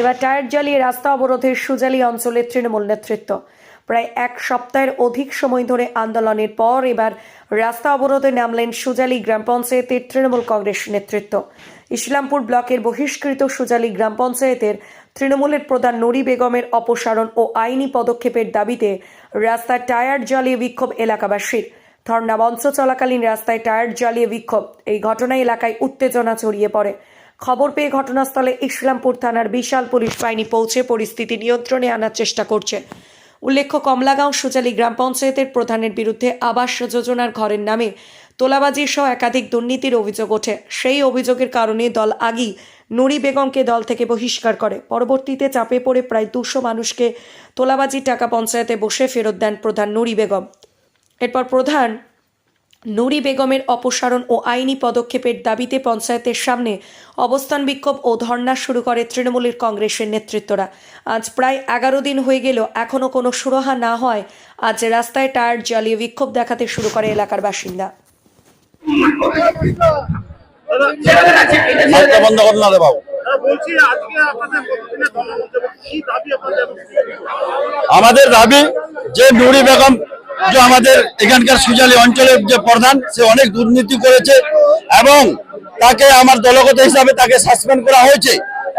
এবার টায়ার জ্বালিয়ে রাস্তা অবরোধের সুজালি অঞ্চলের তৃণমূল নেতৃত্ব। প্রায় এক সপ্তাহের অধিক সময় ধরে আন্দোলনের পর এবার রাস্তা অবরোধে নামলেন সুজালি গ্রাম পঞ্চায়েতের তৃণমূল কংগ্রেস নেতৃত্ব। ইসলামপুর ব্লকের বহিষ্কৃত সুজালি গ্রাম পঞ্চায়েতের তৃণমূলের প্রধান নরি বেগমের অপসারণ ও আইনি পদক্ষেপের দাবিতে রাস্তায় টায়ার জ্বালিয়ে বিক্ষোভ এলাকাবাসীর। ধর্ণা মঞ্চ চলাকালীন রাস্তায় টায়ার জ্বালিয়ে বিক্ষোভ। এই ঘটনায় এলাকায় উত্তেজনা ছড়িয়ে পড়ে। খবর পেয়ে ঘটনাস্থলে ইসলামপুর থানার বিশাল পুলিশ বাহিনী পৌঁছে পরিস্থিতি নিয়ন্ত্রণে আনার চেষ্টা করছে। উল্লেখ্য, কমলাগাঁও সুজালি গ্রাম পঞ্চায়েতের প্রধানের বিরুদ্ধে আবাস যোজনার ঘরের নামে তোলাবাজি সহ একাধিক দুর্নীতির অভিযোগ ওঠে। সেই অভিযোগের কারণে দল আগেই নুরি বেগমকে দল থেকে বহিষ্কার করে। পরবর্তীতে চাপে পড়ে প্রায় দুশো মানুষকে তোলাবাজির টাকা পঞ্চায়েতে বসে ফেরত দেন প্রধান নুরি বেগম। এরপর প্রধান নুরি বেগমের অপসারণ ও আইনি পদক্ষেপের দাবিতে পঞ্চায়েতের সামনে অবস্থান বিক্ষোভ ও ধর্ণা শুরু করে তৃণমূলের কংগ্রেসের নেতৃত্বরা। আজ প্রায় এগারো দিন হয়ে গেল এখনও কোনো সুরাহা না হয়। আজ রাস্তায় টায়ার জ্বালিয়ে বিক্ষোভ দেখাতে শুরু করে এলাকার বাসিন্দা। আমাদের দাবি যে নুরি বেগম যে আমাদের এখানকার সুজালি অঞ্চলের যে প্রধান, সে অনেক দুর্নীতি করেছে এবং তাকে আমার দলগত হিসাবে তাকে সাসপেন্ড করা হয়েছে।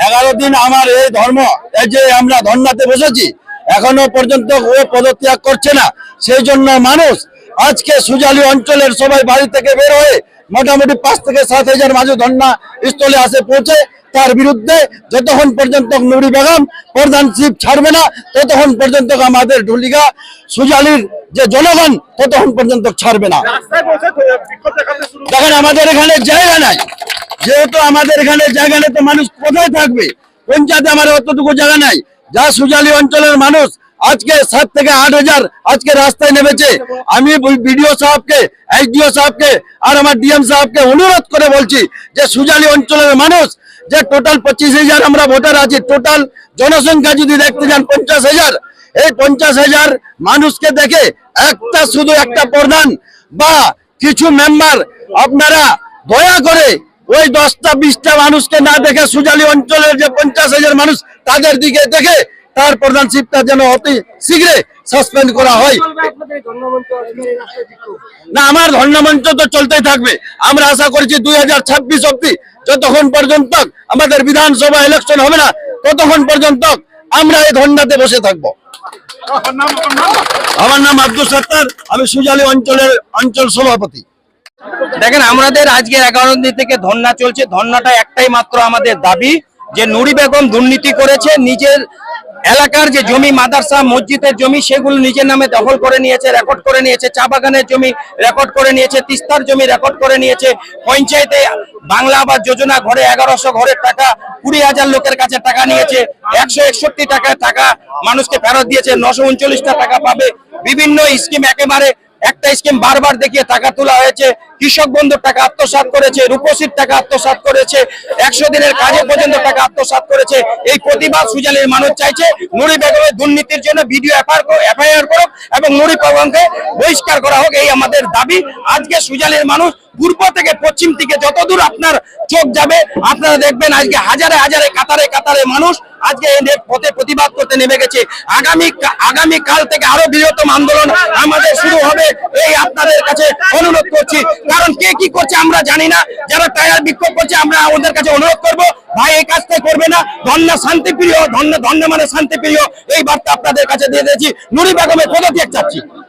এগারো দিন আমার এই ধর্ম, এই যে আমরা ধর্নাতে বসেছি, এখনও পর্যন্ত ও পদত্যাগ করছে না। সেই জন্য মানুষ আজকে সুজালি অঞ্চলের সবাই বাড়ি থেকে বের হয়ে মোটামুটি পাঁচ থেকে সাত হাজার মাঝে ধর্না স্থলে আসে, পৌঁছে তার বিরুদ্ধে যতক্ষণ পর্যন্ত নুরি বেগম প্রধানশিপ ছাড়বে না ততক্ষণ পর্যন্ত আমাদের ঢুলিগা সুজালির যে জনগণ ততক্ষণ পর্যন্ত ছাড়বে না। দেখেন আমাদের এখানে জায়গা নাই। যেহেতু আমাদের এখানে জায়গা নেই তো মানুষ কোথায় থাকবে? পঞ্চায়েতে আমার অতটুকু জায়গা নাই। যা সুজালি অঞ্চলের মানুষ আজকে সাত থেকে আট হাজার আজকে রাস্তায় নেমেছে। আমি বিডিও সাহেবকে এইচডিও সাহেবকে আর আমার ডিএম সাহেবকে অনুরোধ করে বলছি যে সুজালি অঞ্চলের মানুষ যে টোটাল পঁচিশ হাজার আমরা ভোটার আছি টোটাল জনসংখ্যা যদি দেখতে যান পঞ্চাশ হাজার, এই পঞ্চাশ হাজার মানুষকে দেখে একটা শুধু একটা প্রধান বা কিছু মেম্বার আপনারা দয়া করে ওই দশটা, বিশটা মানুষকে না দেখে সুজালি অঞ্চলের যে পঞ্চাশ হাজার মানুষ, তাদের দিকে দেখে তার প্রধানশিপটা যেন অতি শীঘ্রে সাসপেন্ড করা হয়। না, আমার ধর্ণামঞ্চ তো চলতেই থাকবে। আমরা আশা করছি দুই হাজার ছাব্বিশ অব্দি যতক্ষণ পর্যন্ত আমাদের বিধানসভা ইলেকশন হবে না, ততক্ষণ পর্যন্ত আমরা এই ধর্ণাতে বসে থাকব। আমার নাম আব্দুল সত্তার, আমি সুজালি অঞ্চলের অঞ্চল সভাপতি। দেখেন, আমাদের আজকে এগারো দিন থেকে ধর্ণা চলছে। ধর্ণাটা একটাই মাত্র আমাদের দাবি। যে নুরি বেগম দুর্নীতি করেছে, নিজের এলাকার যে জমি, মাদারসা মসজিদের জমি, সেগুলো নিজের নামে দখল করে নিয়েছে রেকর্ড করে নিয়েছে, চা বাগানের জমি রেকর্ড করে নিয়েছে, তিস্তার জমি রেকর্ড করে নিয়েছে, পঞ্চায়েতে বাংলা আবাস যোজনা ঘরে এগারোশো ঘরের টাকা, কুড়ি হাজার লোকের কাছে টাকা নিয়েছে, একশো একষট্টি টাকা টাকা মানুষকে ফেরত দিয়েছে, নশো উনচল্লিশটা টাকা পাবে, বিভিন্ন স্কিম একেবারে একটা স্কিম বারবার দেখিয়ে টাকা তোলা হয়েছে। কৃষক বন্ধুর টাকা আত্মসাৎ করেছে, রূপসীর টাকা আত্মসাৎ করেছে, একশো দিনের কাজে পর্যন্ত টাকা আত্মসাৎ করেছে। এই প্রতিবাদ সুজালের মানুষ চাইছে নুরি বেগমের দুর্নীতির জন্য ভিডিও এফআইআর করুক এবং নুরি বেগমকে বহিষ্কার করা হোক, এই আমাদের দাবি। আজকে সুজালের মানুষ পূর্ব থেকে পশ্চিম থেকে যতদূর আপনার চোখ যাবে, আপনারা দেখবেন আজকে হাজারে হাজারে, কাতারে কাতারে মানুষ আজকে এই নে- পথে প্রতিবাদ করতে নেমে গেছে। আগামী আগামী কাল থেকে আরও বৃহত্তম আন্দোলন আমাদের শুরু হবে এই আপনাদের কাছে অনুরোধ করছি। কারণ কে কি করছে আমরা জানি না। যারা টায়ার বিক্ষোভ করছে, আমরা ওদের কাছে অনুরোধ করব। ভাই, এই কাজটা করবে না। ধন্যা শান্তিপ্রিয়, ধন্য ধন্য মানে শান্তি শান্তিপ্রিয়। এই বার্তা আপনাদের কাছে দিয়ে দিয়েছি। নুরি বেগমের পদত্যাগ চাচ্ছি